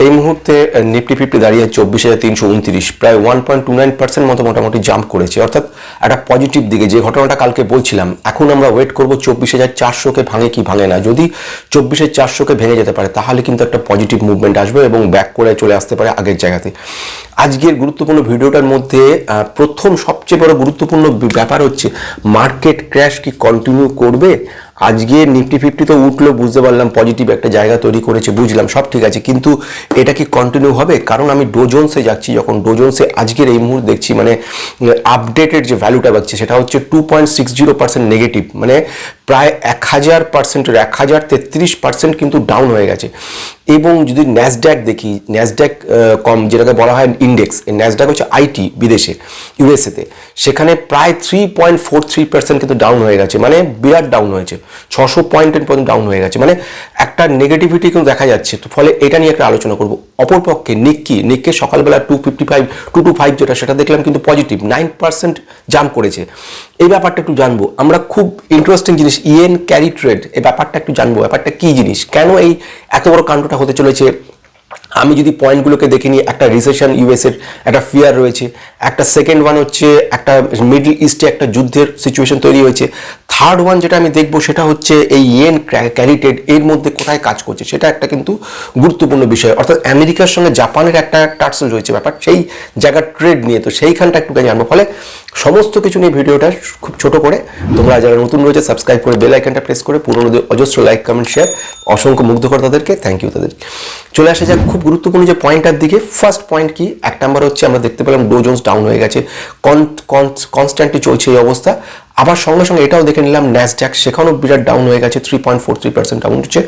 এই মুহূর্তে Nifty fifty দাঁড়িয়ে চব্বিশ হাজার তিনশো উনত্রিশ, প্রায় one point two nine percent মতো মোটামুটি জাম্প করেছে। অর্থাৎ একটা পজিটিভ দিকে, যে ঘটনাটা কালকে বলছিলাম, এখন আমরা ওয়েট করব চব্বিশ হাজার চারশোকে ভাঙে কি ভাঙে না। যদি চব্বিশের চারশোকে ভেঙে যেতে পারে, তাহলে কিন্তু একটা পজিটিভ মুভমেন্ট আসবে এবং ব্যাক করে চলে আসতে পারে আগের জায়গাতে। আজকের গুরুত্বপূর্ণ ভিডিওটার মধ্যে প্রথম সবচেয়ে বড় গুরুত্বপূর্ণ ব্যাপার হচ্ছে মার্কেট ক্র্যাশ কি কন্টিনিউ করবে? আজকে নিফটি ফিফটি তো উঠল, বুঝতে পারলাম পজিটিভ একটা জায়গা তৈরি করেছে, বুঝলাম, সব ঠিক আছে। কিন্তু এটা কি কন্টিনিউ হবে? কারণ আমি ডোজন্সে যাচ্ছি, যখন ডোজন্সে আজকের এই মুহূর্তে দেখছি মানে আপডেটেড যে ভ্যালুটা পাচ্ছি, সেটা হচ্ছে two point six zero percent negative মানে প্রায় এক হাজার পার্সেন্টের এক হাজার তেত্রিশ পার্সেন্ট কিন্তু ডাউন হয়ে গেছে। এবং যদি ন্যাসড্যাক দেখি ন্যাসড্যাক কম যেটাকে বলা হয় ইন্ডেক্স এই ন্যাসড্যাক হচ্ছে আইটি বিদেশে ইউএসএতে সেখানে প্রায় three point four three percent কিন্তু ডাউন হয়ে গেছে মানে বিরাট ডাউন হয়েছে। ছশো পয়েন্টের পর্যন্ত ডাউন হয়ে গেছে। মানে একটা নেগেটিভিটি কিন্তু দেখা যাচ্ছে, তো ফলে এটা নিয়ে একটা আলোচনা করব। অপরপক্ষে নিক্কি নিক্কি সকালবেলা two fifty five two two five যেটা, সেটা দেখলাম কিন্তু পজিটিভ নাইন পার্সেন্ট জাম্প করেছে। এই ব্যাপারটা একটু জানব। আমরা খুব ইন্টারেস্টিং জিনিস ইএন ক্যারি ট্রেড এই ব্যাপারটা একটু জানব। ব্যাপারটা কি জিনিস? কেন এই এত বড় কাণ্ডটা হতে চলেছে? আমি যদি পয়েন্টগুলোকে দেখে নিই, একটা রিসেশন ইউএসের একটা ফিয়ার রয়েছে, একটা সেকেন্ড ওয়ান হচ্ছে একটা মিডল ইস্টে একটা যুদ্ধের সিচুয়েশন তৈরি হয়েছে। থার্ড ওয়ান যেটা আমি দেখব সেটা হচ্ছে এই ইয়েন ক্যারিটেড এর মধ্যে কোথায় কাজ করছে, সেটা একটা কিন্তু গুরুত্বপূর্ণ বিষয়। অর্থাৎ আমেরিকার সঙ্গে জাপানের একটা টার্সেল রয়েছে ব্যাপার, সেই জায়গার ট্রেড নিয়ে। তো সেইখানটা একটু জানব। ফলে সমস্ত কিছু নিয়ে ভিডিওটা খুব ছোট করে, তোমরা যারা নতুন রয়েছে সাবস্ক্রাইব করে বেল আইকনটা প্রেস করে পুরোনোদের অজস্র লাইক কমেন্ট শেয়ার অসংখ্য মুগ্ধকর তাদেরকে থ্যাংক ইউ তাদের চলে আসা যাক খুব গুরুত্বপূর্ণ যে পয়েন্টটার দিকে ফার্স্ট পয়েন্ট কি? এক নাম্বার হচ্ছে আমরা দেখতে পেলাম ডোজন্স ডাউন হয়ে গেছে কনস্ট্যান্টলি চলছে এই অবস্থা। আবার সঙ্গে সঙ্গে এটাও দেখে নিলাম ন্যাসড্যাক সেখানেও বিরাট ডাউন হয়ে গেছে three point four three percent down হচ্ছে।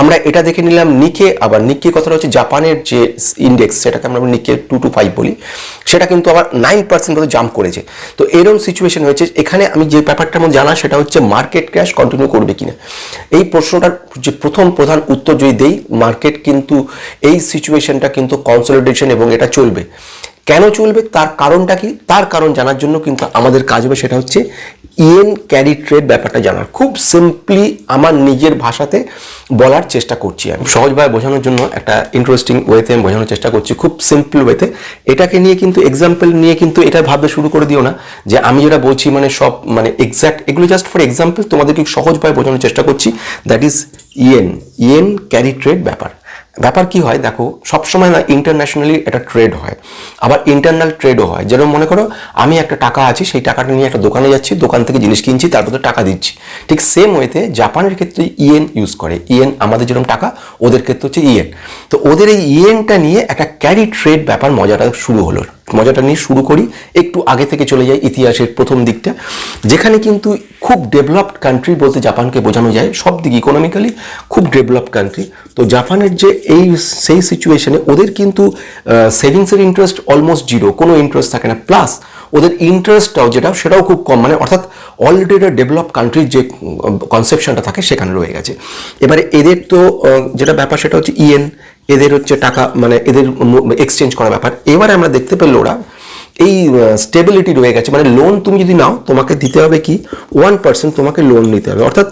আমরা এটা দেখে নিলাম নিকে আবার নিকে কথাটা হচ্ছে জাপানের যে ইন্ডেক্স সেটাকে আমরা নিকে টু টু ফাইভ বলি, সেটা কিন্তু আবার নাইন পার্সেন্ট মতো জাম্প করেছে। তো এরকম সিচুয়েশন হয়েছে, এখানে আমি যে ব্যাপারটা আমার জানা সেটা হচ্ছে মার্কেট ক্র্যাশ কন্টিনিউ করবে কিনা। এই প্রশ্নটার যে প্রথম প্রধান উত্তর যদি দেই মার্কেট কিন্তু এই সিচুয়েশনটা কিন্তু কনসলিডেশন এবং এটা চলবে। কেন চলবে, তার কারণটা কি? তার কারণ জানার জন্য কিন্তু আমাদের কাজ হবে সেটা হচ্ছে ইএন ক্যারি ট্রেড ব্যাপারটা জানার। খুব সিম্পলি আমার নিজের ভাষাতে বলার চেষ্টা করছি আমি। সহজভাবে বোঝানোর জন্য একটা ইন্টারেস্টিং ওয়েতে আমি বোঝানোর চেষ্টা করছি খুব সিম্পল ওয়েতে এটাকে নিয়ে কিন্তু এক্সাম্পল নিয়ে কিন্তু এটা ভাবতে শুরু করে দিও না যে আমি যেটা বলছি মানে সব মানে এক্স্যাক্ট এগুলো জাস্ট ফর এক্সাম্পল তোমাদেরকে সহজভাবে বোঝানোর চেষ্টা করছি। That is yen yen carry trade ব্যাপার। ব্যাপার কি হয়, দেখো, সবসময় না ইন্টারন্যাশনালি এটা ট্রেড হয়, আবার ইন্টারনাল ট্রেডও হয়। যেরকম মনে করো, আমি একটা টাকা আছি, সেই টাকাটা নিয়ে একটা দোকানে যাচ্ছি, দোকান থেকে জিনিস কিনছি তারপর তো টাকা দিচ্ছি। ঠিক সেম ওয়েতে জাপানের ক্ষেত্রে ইএন ইউজ করে। ইএন আমাদের যেরকম টাকা, ওদের ক্ষেত্রে হচ্ছে ইএন তো ওদের এই ইএনটা নিয়ে একটা ক্যারি ট্রেড ব্যাপার মজাটা শুরু হলো। মজাটা নিয়ে শুরু করি। একটু আগে থেকে চলে যাই ইতিহাসের প্রথম দিকটা। যেখানে কিন্তু খুব ডেভেলপড কান্ট্রি বলতে জাপানকে বোঝানো যায়। সব দিক ইকোনমিক্যালি খুব ডেভেলপড কান্ট্রি তো জাপানের যে এই, সেই সিচুয়েশনে ওদের কিন্তু সেভিংসের ইন্টারেস্ট অলমোস্ট জিরো কোনো ইন্টারেস্ট থাকে না। প্লাস ওদের ইন্টারেস্টটাও যেটা, সেটাও খুব কম। মানে অর্থাৎ অলরেডি একটা ডেভেলপ কান্ট্রির যে কনসেপশনটা থাকে, সেখানে রয়ে গেছে। এবারে এদের তো যেটা ব্যাপার সেটা হচ্ছে ইএন এদের হচ্ছে টাকা মানে এদের এক্সচেঞ্জ করা ব্যাপার। এবারে আমরা দেখতে পেল ওরা এই স্টেবিলিটি রয়ে গেছে। মানে লোন তুমি যদি নাও, তোমাকে দিতে হবে কি? ওয়ান পার্সেন্ট তোমাকে লোন নিতে হবে। অর্থাৎ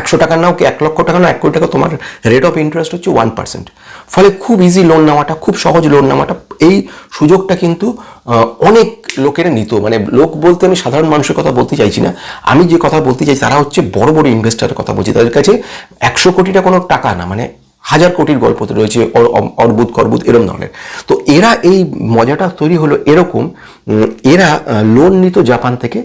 একশো টাকা নাও কি, এক লক্ষ টাকা নাও, এক কোটি টাকা, তোমার রেট অফ ইন্টারেস্ট হচ্ছে ওয়ান পার্সেন্ট ফলে খুব ইজি লোন নেওয়াটা, খুব সহজ লোন নেওয়াটা, এই সুযোগটা কিন্তু অনেক লোকেরা নিত। মানে লোক বলতে আমি সাধারণ মানুষের কথা বলতে চাইছি না। আমি যে কথা বলতে চাই, তারা হচ্ছে বড় বড় ইনভেস্টারের কথা বলছি। তাদের কাছে একশো কোটিটা কোনো টাকা না। মানে হাজার কোটির গল্প রয়েছে অর্বুদ করবুদ এরম ধরনের। তো এরা এই মজাটা তৈরি হলো এরকম এরা লোন নিত জাপান থেকে,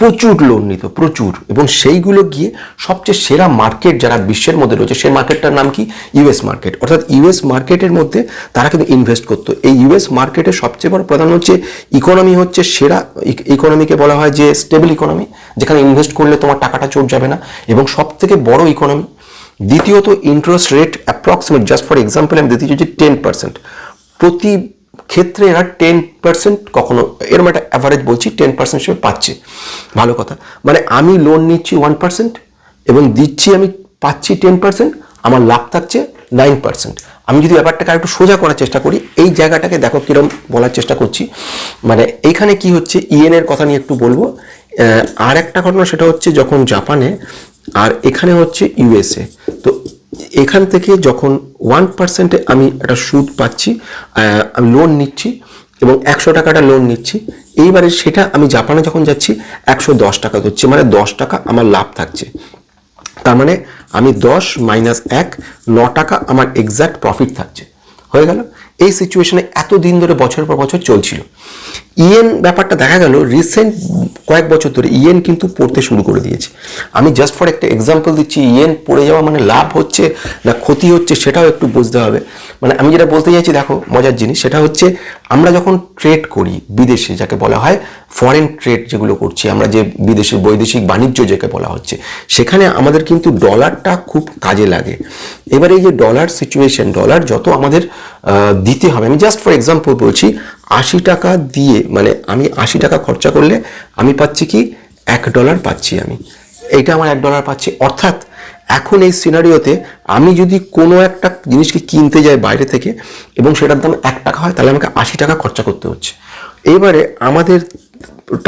প্রচুর লোন নিত, প্রচুর। এবং সেইগুলো গিয়ে সবচেয়ে সেরা মার্কেট যারা বিশ্বের মধ্যে রয়েছে, সেই মার্কেটটার নাম কি? US market. অর্থাৎ ইউএস মার্কেটের মধ্যে তারা কিন্তু ইনভেস্ট করতো। এই ইউএস মার্কেটের সবচেয়ে বড় প্রধান হচ্ছে ইকোনমি হচ্ছে সেরা ইকোনমিকে বলা হয় যে স্টেবল ইকোনমি যেখানে ইনভেস্ট করলে তোমার টাকাটা চোট যাবে না। এবং সব থেকে বড় ইকোনমি দ্বিতীয়ত interest rate approximate just for example আমি দিতে চাইছি টেন পার্সেন্ট প্রতি ক্ষেত্রে এরা টেন পার্সেন্ট কখনো এরকম একটা অ্যাভারেজ বলছি টেন পার্সেন্ট হিসেবে পাচ্ছে। ভালো কথা। মানে আমি লোন নিচ্ছি ওয়ান পার্সেন্ট এবং দিচ্ছি আমি পাচ্ছি টেন পার্সেন্ট আমার লাভ থাকছে নাইন পার্সেন্ট আমি যদি ব্যাপারটাকে একটু সোজা করার চেষ্টা করি, এই জায়গাটাকে দেখো কিরম বলার চেষ্টা করছি। মানে এইখানে কি হচ্ছে ইএন এর কথা নিয়ে একটু বলব। আর একটা ঘটনা, সেটা হচ্ছে যখন জাপানে আর এখানে হচ্ছে ইউএসএ তো এখান থেকে যখন ওয়ান পার্সেন্টে আমি একটা সুদ পাচ্ছি আমি লোন নিচ্ছি এবং একশো টাকাটা লোন নিচ্ছি, এইবারে সেটা আমি জাপানে যখন যাচ্ছি, একশো দশ টাকা ধরছি মানে দশ টাকা আমার লাভ থাকছে। তার মানে আমি দশ মাইনাস এক, ন টাকা আমার এক্স্যাক্ট প্রফিট থাকছে। হয়ে গেল। এই সিচুয়েশনে এত দিন ধরে বছর পর বছর চলছিল। ইএন ব্যাপারটা দেখা গেল রিসেন্ট কয়েক বছর ধরে ইএন কিন্তু পড়তে শুরু করে দিয়েছে। আমি জাস্ট ফর একটা এক্সাম্পল দিচ্ছি, ইএন পড়ে যাওয়া মানে লাভ হচ্ছে না ক্ষতি হচ্ছে সেটাও একটু বুঝতে হবে। মানে আমি যেটা বলতে চাইছি, দেখো, মজার জিনিস, সেটা হচ্ছে আমরা যখন ট্রেড করি বিদেশে, যাকে বলা হয় ফরেন ট্রেড যেগুলো করছি, আমরা যে বিদেশের বৈদেশিক বাণিজ্য যাকে বলা হচ্ছে, সেখানে আমাদের কিন্তু ডলারটা খুব কাজে লাগে। এবার এই যে ডলার সিচুয়েশন ডলার যত আমাদের দিতে হবে, আমি জাস্ট ফর এক্সাম্পল বলছি, আশি টাকা দিয়ে মানে আমি আশি টাকা খরচা করলে আমি পাচ্ছি কি, এক ডলার পাচ্ছি আমি। এইটা আমার এক ডলার পাচ্ছি। অর্থাৎ এখন এই সিনারিওতে আমি যদি কোনো একটা জিনিসকে কিনতে যাই বাইরে থেকে এবং সেটার দাম এক টাকা হয়, তাহলে আমাকে আশি টাকা খরচা করতে হচ্ছে। এবারে আমাদের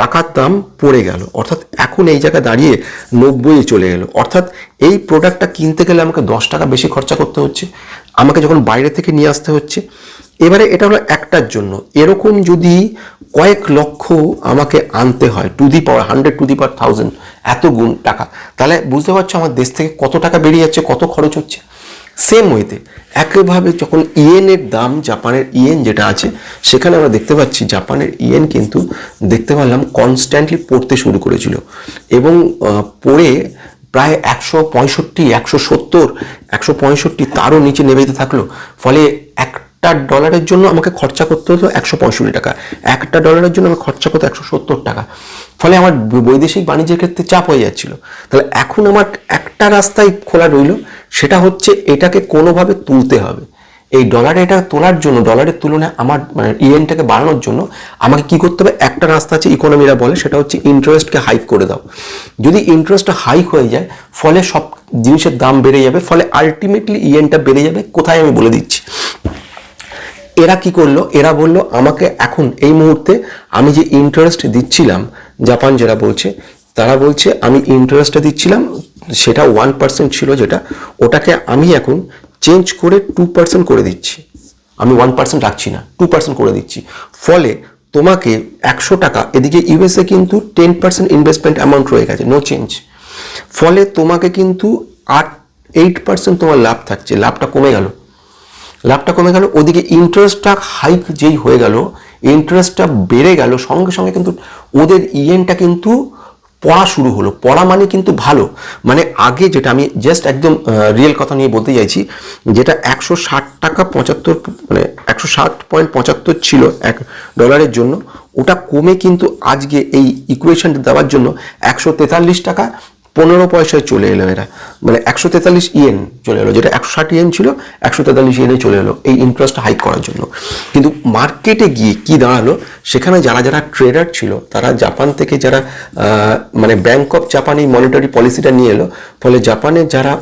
টাকার দাম পড়ে গেল, অর্থাৎ এখন এই জায়গায় দাঁড়িয়ে নব্বই চলে গেল। অর্থাৎ এই প্রোডাক্টটা কিনতে গেলে আমাকে দশ টাকা বেশি খরচা করতে হচ্ছে, আমাকে যখন বাইরে থেকে নিয়ে আসতে হচ্ছে এবারে এটা হলো একটার জন্য। এরকম যদি কয়েক লক্ষ আমাকে আনতে হয় to the power hundred to the power thousand এত গুণ টাকা, তাহলে বুঝতে পারছ আমার দেশ থেকে কত টাকা বেরিয়ে যাচ্ছে, কত খরচ হচ্ছে? সেম ওয়েতে একইভাবে যখন ইয়েনের দাম জাপানের ইয়েন যেটা আছে, সেখানে আমরা দেখতে পাচ্ছি জাপানের ইয়েন কিন্তু দেখতে পারলাম কনস্ট্যান্টলি পড়তে শুরু করেছিল। এবং পড়ে প্রায় একশো পঁয়ষট্টি, একশো সত্তর, একশো পঁয়ষট্টি তারও নিচে নেমে যেতে থাকল। ফলে একটা ডলারের জন্য আমাকে খরচা করতে হতো একশো পঁয়ষট্টি টাকা। একটা ডলারের জন্য আমি খরচা করতো একশো সত্তর টাকা। ফলে আমার বৈদেশিক বাণিজ্যের ক্ষেত্রে চাপ হয়ে যাচ্ছিল। তাহলে এখন আমার একটা রাস্তায় খোলা রইল, সেটা হচ্ছে এটাকে কোনোভাবে তুলতে হবে। এই ডলারে এটা তোলার জন্য ডলারের তুলনায় আমার মানে ইএনটাকে বাড়ানোর জন্য আমাকে কি করতে হবে? একটা রাস্তা আছে ইকোনমিরা বলে, সেটা হচ্ছে ইন্টারেস্টকে হাইক করে দাও। যদি ইন্টারেস্টটা হাইক হয়ে যায়, ফলে সব জিনিসের দাম বেড়ে যাবে, ফলে আলটিমেটলি ইএনটা বেড়ে যাবে, কোথায় আমি বলে দিচ্ছি। এরা কি করল? এরা বলল, আমাকে এখন এই মুহূর্তে আমি যে ইন্টারেস্ট দিচ্ছিলাম, জাপান যারা বলছে, তারা বলছে, আমি ইন্টারেস্টটা দিচ্ছিলাম, সেটা ওয়ান পার্সেন্ট ছিল যেটা, ওটাকে আমি এখন চেঞ্জ করে টু পার্সেন্ট করে দিচ্ছি। আমি ওয়ান পার্সেন্ট রাখছি না টু পার্সেন্ট করে দিচ্ছি। ফলে তোমাকে একশো টাকা, এদিকে ইউএসএ কিন্তু টেন পার্সেন্ট ইনভেস্টমেন্ট অ্যামাউন্ট রয়ে গেছে নো চেঞ্জ ফলে তোমাকে কিন্তু আট এইট পার্সেন্ট তোমার লাভ থাকছে, লাভটা কমে গেল। লাভটা কমে গেল, ওদিকে ইন্টারেস্টটা হাইক যেই হয়ে গেল ইন্টারেস্টটা বেড়ে গেল, সঙ্গে সঙ্গে কিন্তু ওদের ইএনটা কিন্তু পড়া শুরু হলো। পড়া মানে কিন্তু ভালো। মানে আগে যেটা আমি জাস্ট একদম রিয়েল কথা নিয়ে বলতে চাইছি, যেটা একশো ষাট টাকা পঁচাত্তর মানে একশো ষাট পয়েন্ট পঁচাত্তর ছিল এক ডলারের জন্য, ওটা কমে কিন্তু আজকে এই ইকুয়েশনটা দেওয়ার জন্য একশো তেতাল্লিশ টাকা পনেরো পয়সায় চলে এলো এরা। মানে একশো তেতাল্লিশ ইয়েন চলে এলো, যেটা একশো ষাট ইয়েন ছিল, একশো তেতাল্লিশ ইয়েনে চলে এলো এই ইন্টারেস্ট হাইক করার জন্য। কিন্তু মার্কেটে গিয়ে কি দাঁড়াল, সেখানে যারা যারা ট্রেডার ছিল, তারা জাপান থেকে যারা মানে ব্যাংক অফ জাপান এই মনিটারি পলিসিটা নিয়ে এলো, ফলে জাপানে যারা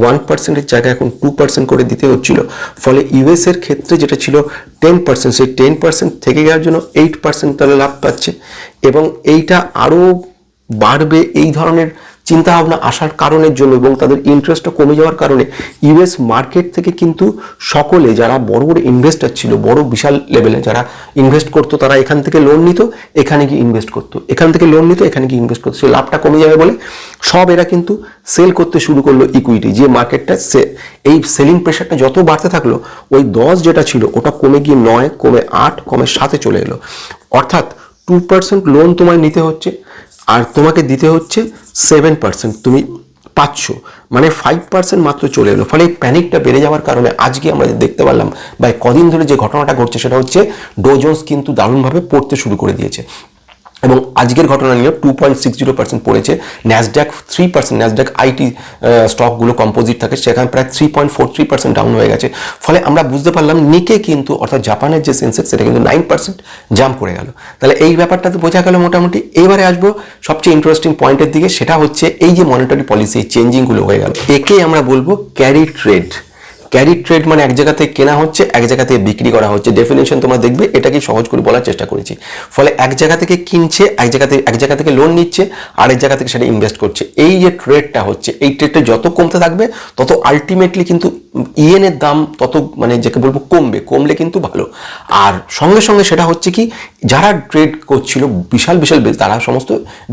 ওয়ান পার্সেন্টের জায়গায় এখন টু পার্সেন্ট করে দিতে হচ্ছিল, ফলে ইউএস এর ক্ষেত্রে যেটা ছিল টেন পার্সেন্ট সেই টেন পার্সেন্ট থেকে যাওয়ার জন্য এইট পার্সেন্ট তারা লাভ পাচ্ছে। এবং এইটা আরও বাড়বে এই ধরনের চিন্তা ভাবনা আসার কারণের জন্য এবং তাদের ইন্টারেস্টটা কমে যাওয়ার কারণে ইউএস মার্কেট থেকে কিন্তু সকলে যারা বড় বড় ইনভেস্টার ছিল, বড় বিশাল লেভেলে যারা ইনভেস্ট করতো, তারা এখান থেকে লোন নিত, এখানে গিয়ে ইনভেস্ট করতো। এখান থেকে লোন নিত, এখানে গিয়ে ইনভেস্ট করতো। সেই লাভটা কমে যাবে বলে সব এরা কিন্তু সেল করতে শুরু করল ইকুইটি যে মার্কেটটা সে, এই সেলিং প্রেশারটা যত বাড়তে থাকল, ওই দশ যেটা ছিল, ওটা কমে গিয়ে নয়, কমে আট, কমে সাথে চলে এলো। অর্থাৎ টু পার্সেন্ট লোন তোমায় নিতে হচ্ছে, আর তোমাকে দিতে হচ্ছে সেভেন পার্সেন্ট তুমি পাচ্ছ। মানে ফাইভ পার্সেন্ট মাত্র চলে এলো। ফলে এই প্যানিকটা বেড়ে যাওয়ার কারণে আজকে আমরা দেখতে পারলাম, বা কদিন ধরে যে ঘটনাটা ঘটছে, সেটা হচ্ছে ডোজোস কিন্তু দারুণভাবে পড়তে শুরু করে দিয়েছে। এবং আজকের ঘটনা নিয়ে two point six zero percent পড়েছে। NASDAQ three percent NASDAQ IT স্টকগুলো কম্পোজিট থাকে, সেখানে প্রায় three point four three percent down হয়ে গেছে। ফলে আমরা বুঝতে পারলাম নিকে কিন্তু, অর্থাৎ জাপানের যে সেন্সেক্স সেটা কিন্তু নাইন পার্সেন্ট জাম্প করে গেল। তাহলে এই ব্যাপারটা তো বোঝা গেল মোটামুটি। এবারে আসব সবচেয়ে ইন্টারেস্টিং পয়েন্টের দিকে, সেটা হচ্ছে এই যে মনিটারি পলিসি চেঞ্জিংগুলো হয়ে গেল। একে আমরা বলব ক্যারি ট্রেড ক্যারি ট্রেড মানে এক জায়গা থেকে কেনা হচ্ছে, এক জায়গা থেকে বিক্রি করা হচ্ছে। ডেফিনেশন তোমরা দেখবে, এটাকে সহজ করে বলার চেষ্টা করেছি। ফলে এক জায়গা থেকে কিনছে, এক জায়গা থেকে, এক জায়গা থেকে লোন নিচ্ছে, আরেক জায়গা থেকে সেটা ইনভেস্ট করছে। এই যে ট্রেডটা হচ্ছে, এই ট্রেডটা যত কমতে থাকবে, তত আলটিমেটলি কিন্তু ইএন এর দাম তত মানে যাকে বলব কমবে, কমলে কিন্তু ভালো। আর সঙ্গে সঙ্গে সেটা হচ্ছে কি, যারা ট্রেড করছিল, বিশাল বিশাল বেশ তারা সমস্ত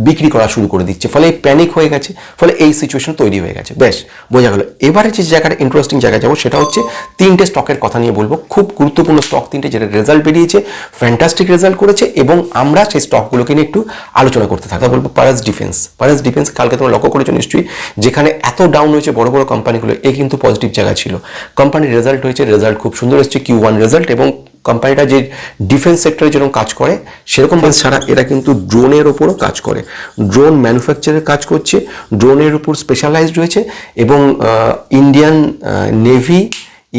বিক্রি করা শুরু করে দিচ্ছে। ফলে প্যানিক হয়ে গেছে, ফলে এই সিচুয়েশন তৈরি হয়ে গেছে। বেশ, বোঝা গেল। এবারে যে জায়গাটা ইন্টারেস্টিং জায়গায় যাব সেটা হচ্ছে তিনটে স্টকের কথা নিয়ে বলব। খুব গুরুত্বপূর্ণ স্টক তিনটে যেটা রেজাল্ট বেরিয়েছে ফ্যান্টাস্টিক রেজাল্ট করেছে এবং আমরা সেই স্টকগুলোকে নিয়ে একটু আলোচনা করতে থাকব। বলব পারাস ডিফেন্স পারাস ডিফেন্স কালকে তোমরা লক্ষ্য করেছ নিশ্চয়ই, যেখানে এত ডাউন হয়েছে বড় বড় কোম্পানিগুলো এ কিন্তু পজিটিভ জায়গা ছিল। কোম্পানির রেজাল্ট হয়েছে রেজাল্ট খুব সুন্দর এসছে কিউ ওয়ান রেজাল্ট এবং কোম্পানিটা যে ডিফেন্স সেক্টরে যেরকম কাজ করে, সেরকম ছাড়া এরা কিন্তু ড্রোনের ওপরও কাজ করে। ড্রোন ম্যানুফ্যাকচারের কাজ করছে ড্রোনের উপর স্পেশালাইজড রয়েছে এবং ইন্ডিয়ান নেভি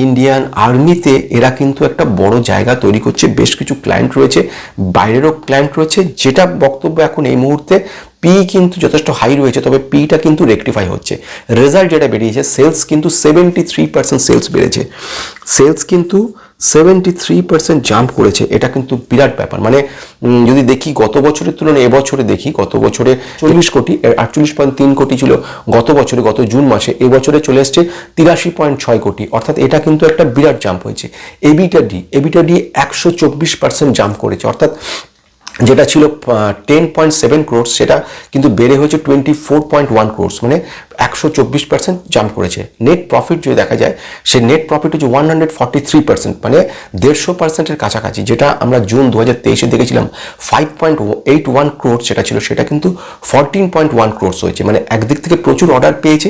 ইন্ডিয়ান আর্মিতে এরা কিন্তু একটা বড় জায়গা তৈরি করছে। বেশ কিছু ক্লায়েন্ট রয়েছে, বাইরেরও ক্লায়েন্ট রয়েছে। যেটা বক্তব্য এখন এই মুহূর্তে পি কিন্তু যথেষ্ট হাই রয়েছে, তবে পিটা কিন্তু রেকটিফাই হচ্ছে। রেজাল্ট যেটা বেরিয়েছে সেলস কিন্তু সেভেন্টি থ্রি পার্সেন্ট সেলস বেড়েছে। সেলস কিন্তু সেভেন্টি থ্রি পার্সেন্ট জাম্প করেছে, এটা কিন্তু বিরাট ব্যাপার। মানে যদি দেখি গত বছরের তুলনায়, এবছরে দেখি, গত বছরে চল্লিশ কোটি আটচল্লিশ পয়েন্ট তিন কোটি ছিল, গত বছরে, গত জুন মাসে, এবছরে চলে এসছে তিরাশি পয়েন্ট ছয় কোটি। অর্থাৎ এটা কিন্তু একটা বিরাট জাম্প হয়েছে। এবিটা ডি এবিটা ডি একশো চব্বিশ পার্সেন্ট জাম্প করেছে। অর্থাৎ যেটা ছিল টেন পয়েন্ট সেভেন ক্রোর্স সেটা কিন্তু বেড়ে হয়েছে twenty four point one crores মানে একশো চব্বিশ পার্সেন্ট জাম্প করেছে। নেট প্রফিট যদি দেখা যায়, সে নেট প্রফিট হচ্ছে one hundred forty three percent মানে দেড়শো পার্সেন্টের কাছাকাছি, যেটা আমরা জুন দু হাজার তেইশে দেখেছিলাম। Five point eight one crores যেটা ছিল, সেটা কিন্তু ফোরটিন পয়েন্ট ওয়ান ক্রোর্স হয়েছে মানে একদিক থেকে প্রচুর অর্ডার পেয়েছে।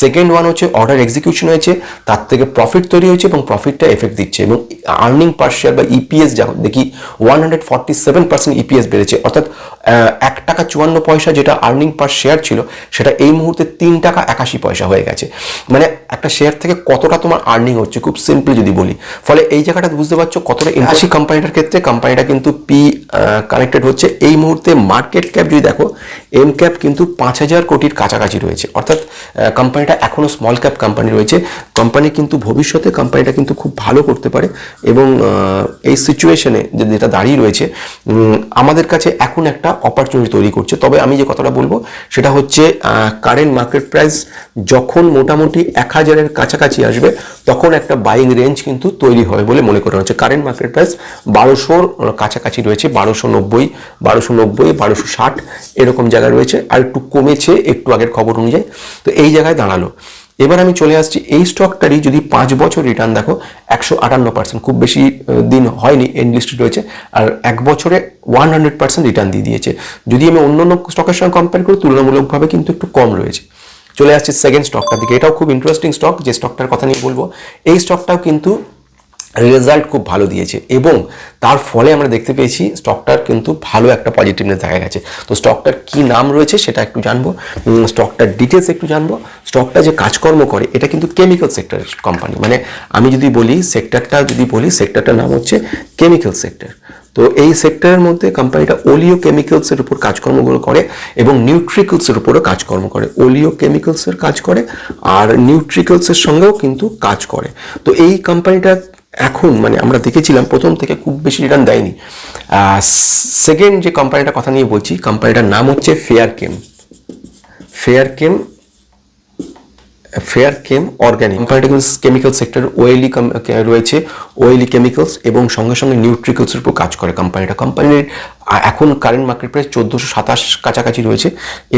সেকেন্ড ওয়ান হচ্ছে অর্ডার এক্সিকিউশন হয়েছে, তার থেকে প্রফিট তৈরি হয়েছে এবং প্রফিটটা এফেক্ট দিচ্ছে এবং আর্নিং পার শেয়ার বা ইপিএস যখন দেখি one hundred forty seven percent EPS বেড়েছে। অর্থাৎ এক টাকা চুয়ান্ন পয়সা যেটা আর্নিং পার শেয়ার ছিল সেটা এই মুহূর্তে তিন টাকা একাশি পয়সা হয়ে গেছে। মানে একটা শেয়ার থেকে কতটা তোমার আর্নিং হচ্ছে খুব সিম্পলি যদি বলি। ফলে এই জায়গাটা বুঝতে পারছ কতটা আশি কোম্পানিটার ক্ষেত্রে কোম্পানিটা কিন্তু পি কানেক্টেড হচ্ছে। এই মুহূর্তে মার্কেট ক্যাপ যদি দেখো এম ক্যাপ কিন্তু পাঁচ হাজার কোটির কাছাকাছি রয়েছে। অর্থাৎ কোম্পানিটা এখনও স্মল ক্যাপ কোম্পানি রয়েছে। কোম্পানি কিন্তু ভবিষ্যতে কোম্পানিটা কিন্তু খুব ভালো করতে পারে এবং এই সিচুয়েশনে যেটা দাঁড়িয়ে রয়েছে আমাদের কাছে এখন একটা অপরচুনিটি তৈরি করছে। তবে আমি যে কথাটা বলব, সেটা হচ্ছে কারেন্ট মার্কেট প্রাইস যখন মোটামুটি এক হাজারের কাছাকাছি আসবে, তখন একটা বাইং রেঞ্জ কিন্তু তৈরি হবে বলে মনে করা হচ্ছে। কারেন্ট মার্কেট প্রাইস বারোশোর কাছাকাছি রয়েছে, বারোশো নব্বই বারোশো নব্বই, বারোশো ষাট, এরকম জায়গায় রয়েছে। আর একটু কমেছে, একটু আগের খবর অনুযায়ী। তো এই জায়গায় দাঁড়াল। এবার আমি চলে আসছি এই স্টকটারই যদি পাঁচ বছর রিটার্ন দেখো, একশো আটান্ন পার্সেন্ট খুব বেশি দিন হয়নি এন্ড লিস্টে রয়েছে, আর এক বছরে ওয়ান হান্ড্রেড পার্সেন্ট রিটার্ন দিয়ে দিয়েছে। যদি আমি অন্য অন্য স্টকের সঙ্গে কম্পেয়ার করি, তুলনামূলকভাবে কিন্তু একটু কম রয়েছে। চলে আসছি সেকেন্ড স্টকটার দিকে। এটাও খুব ইন্টারেস্টিং স্টক যে স্টকটার কথা নিয়ে বলব। এই স্টকটাও কিন্তু রেজাল্ট খুব ভালো দিয়েছে, এবং তার ফলে আমরা দেখতে পেয়েছি স্টকটার কিন্তু ভালো একটা পজিটিভনেস দেখা গেছে। তো স্টকটার কি নাম রয়েছে সেটা একটু জানব স্টকটার ডিটেলস একটু জানব। স্টকটা যে কাজকর্ম করে, এটা কিন্তু কেমিক্যাল সেক্টর কোম্পানি মানে আমি যদি বলি সেক্টরটা যদি বলি সেক্টরটার নাম হচ্ছে কেমিক্যাল সেক্টর তো এই সেক্টরের মধ্যে কোম্পানিটা ওলিও কেমিক্যালসের উপর কাজকর্মগুলো করে এবং নিউট্রিকলসের উপরও কাজকর্ম করে। ওলিও কেমিক্যালসের কাজ করে আর নিউট্রিকলসের সঙ্গেও কিন্তু কাজ করে। তো এই কোম্পানিটা এখন মানে আমরা দেখেছিলাম, প্রথম থেকে খুব বেশি রিটার্ন দেয়নি। সেকেন্ড যে কোম্পানিটার কথা নিয়ে বলছি কোম্পানিটার নাম হচ্ছে Fair Chem Fair Chem Fair Chem organic কোম্পানিটা কেমিক্যাল সেক্টর ওয়েলি রয়েছে ওয়েলি কেমিক্যালস এবং সঙ্গে সঙ্গে নিউট্রিকলসের উপর কাজ করে। কোম্পানিটা কোম্পানির এখন কারেন্ট মার্কেট প্রাইস চোদ্দোশো সাতাশ কাছাকাছি রয়েছে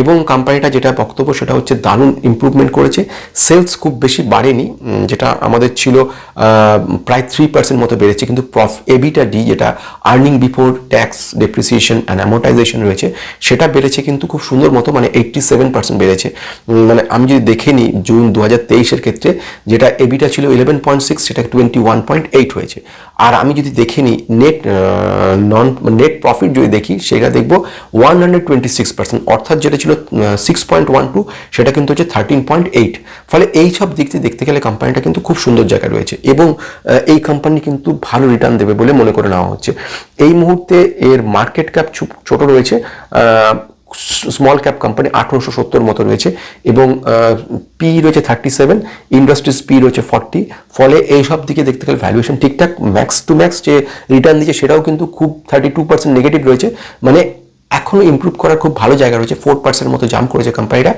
এবং কোম্পানিটা যেটা বক্তব্য সেটা হচ্ছে দারুণ ইমপ্রুভমেন্ট করেছে। সেলস খুব বেশি বাড়েনি যেটা আমাদের ছিল প্রায় থ্রি পার্সেন্ট মতো বেড়েছে। কিন্তু প্রফ এবিটা ডি যেটা earning before tax depreciation and amortisation রয়েছে, সেটা বেড়েছে কিন্তু খুব সুন্দর মতো মানে এইট্টি সেভেন পার্সেন্ট বেড়েছে। মানে আমি যদি দেখে নিই জুন দু হাজার তেইশের ক্ষেত্রে, যেটা এবিটা ছিল ইলেভেন পয়েন্ট সিক্স সেটা টোয়েন্টি ওয়ান পয়েন্ট এইট হয়েছে। আর আমি যদি দেখে নিই নেট নন নেট প্রফিট যদি দেখি, সেটা দেখব ওয়ান টোয়েন্টি সিক্স পার্সেন্ট অর্থাৎ যেটা ছিল সিক্স পয়েন্ট ওয়ান টু সেটা কিন্তু হচ্ছে থার্টিন পয়েন্ট এইট ফলে এই সব দিক দিয়ে দেখতে গেলে কোম্পানিটা কিন্তু খুব সুন্দর জায়গায় রয়েছে এবং এই কোম্পানি কিন্তু ভালো রিটার্ন দেবে বলে মনে করে নেওয়া হচ্ছে। এই মুহূর্তে এর মার্কেট ক্যাপ ছোট রয়েছে স্মল ক্যাপ কোম্পানি আঠারোশো সত্তর মতো রয়েছে এবং পি রয়েছে থার্টি সেভেন ইন্ডাস্ট্রিজ পি রয়েছে ফর্টি ফলে এই সব দিকে দেখতে গেলে ভ্যালুয়েশন ঠিকঠাক ম্যাক্স টু ম্যাক্স যে রিটার্ন দিচ্ছে সেটাও কিন্তু খুব থার্টি টু পার্সেন্ট নেগেটিভ রয়েছে। মানে এখনও ইমপ্রুভ করার খুব ভালো জায়গা রয়েছে ফোর পার্সেন্ট মতো জাম্প করেছে কোম্পানিটা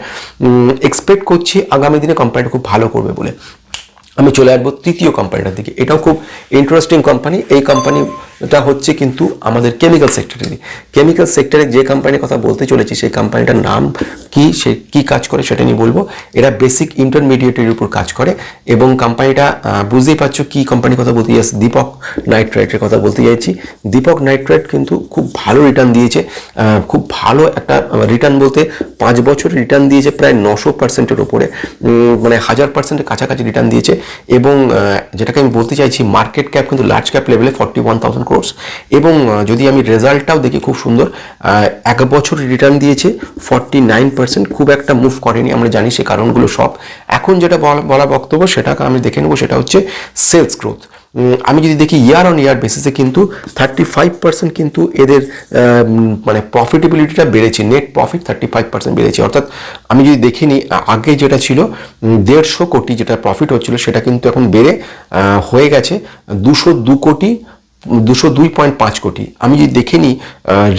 এক্সপেক্ট করছি আগামী দিনে কোম্পানিটা খুব ভালো করবে বলে। আমি চলে আসব তৃতীয় কোম্পানিটার দিকে। এটাও খুব ইন্টারেস্টিং কোম্পানি এই কোম্পানিটা হচ্ছে কিন্তু আমাদের কেমিক্যাল সেক্টরেরই কেমিক্যাল সেক্টরে যে কোম্পানির কথা বলতে চলেছি সেই কোম্পানিটার নাম কি সে কি কাজ করে সেটা নিয়ে বলব। এরা বেসিক ইন্টারমিডিয়েটের উপর কাজ করে এবং কোম্পানিটা বুঝতেই পারছ কি কোম্পানির কথা বলতে যাচ্ছি? দীপক নাইট্রাইটের কথা বলতে চাইছি দীপক নাইট্রাইট কিন্তু খুব ভালো রিটার্ন দিয়েছে খুব ভালো একটা রিটার্ন বলতে পাঁচ বছর রিটার্ন দিয়েছে প্রায় নশো পার্সেন্টের উম, মানে হাজার পার্সেন্টের কাছাকাছি রিটার্ন দিয়েছে এবং যেটাকে আমি বলতে চাইছি মার্কেট ক্যাপ কিন্তু লার্জ ক্যাপ লেভেলে ফর্টি ওয়ান থাউজেন্ড ক্রোর্স এবং যদি আমি রেজাল্টটাও দেখি, খুব সুন্দর এক বছর রিটার্ন দিয়েছে ফর্টি নাইন পার্সেন্ট খুব একটা মুভ করেনি, আমরা জানি সে কারণগুলো সব। এখন যেটা বলা- বক্তব্য, সেটাকে আমি দেখে নেব, সেটা হচ্ছে সেলস গ্রোথ আমি যদি দেখি ইয়ার অন ইয়ার বেসিসে কিন্তু থার্টি ফাইভ পার্সেন্ট কিন্তু এদের মানে প্রফিটেবিলিটিটা বেড়েছে net profit thirty five percent বেড়েছে। অর্থাৎ, আমি যদি দেখে নিই, আ- আগে যেটা ছিল দেড়শো কোটি যেটা প্রফিট হচ্ছিল, সেটা কিন্তু এখন বেড়ে হয়ে গেছে, দুশো দু কোটি দুশো দুই পয়েন্ট পাঁচ কোটি। আমি যদি দেখে নিই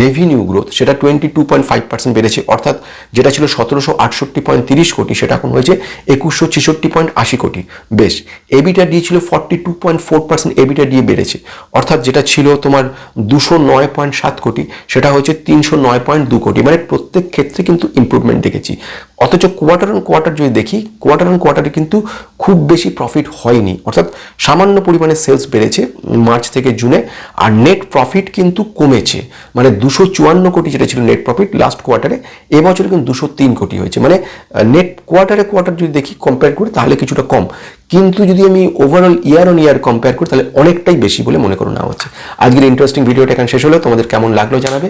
রেভিনিউ গ্রোথ সেটা twenty two point five percent বেড়েছে, অর্থাৎ যেটা ছিল সতেরোশো আটষট্টি পয়েন্ট তিরিশ কোটি, সেটা এখন হয়েছে একুশশো ছেষট্টি পয়েন্ট আশি কোটি। বেশ এবিটা ডি ছিল forty two point four percent EBITDA দিয়ে বেড়েছে, অর্থাৎ যেটা ছিল তোমার দুশো নয় পয়েন্ট সাত কোটি, সেটা হয়েছে তিনশো নয় পয়েন্ট দু কোটি। মানে প্রত্যেক ক্ষেত্রে কিন্তু ইমপ্রুভমেন্ট দেখেছি। অথচ কোয়ার্টার অন কোয়ার্টার যদি দেখি কোয়ার্টার অন কোয়ার্টারে কিন্তু খুব বেশি প্রফিট হয়নি। অর্থাৎ সামান্য পরিমাণে সেলস বেড়েছে মার্চ থেকে জুনে, আর নেট প্রফিট কিন্তু কমেছে। মানে দুশো চুয়ান্ন কোটি যেটা ছিল নেট প্রফিট লাস্ট কোয়ার্টারে এবছর কিন্তু দুশো তিন কোটি হয়েছে। মানে নেট কোয়ার্টারে কোয়ার্টার যদি দেখি কম্পেয়ার করি, তাহলে কিছুটা কম। কিন্তু যদি আমি overall year on year compare করি, তাহলে অনেকটাই বেশি বলে মনে করো না হচ্ছে। আজকের ইন্টারেস্টিং ভিডিওটা এখানে শেষ হলো। তোমাদের কেমন লাগল জানাবে।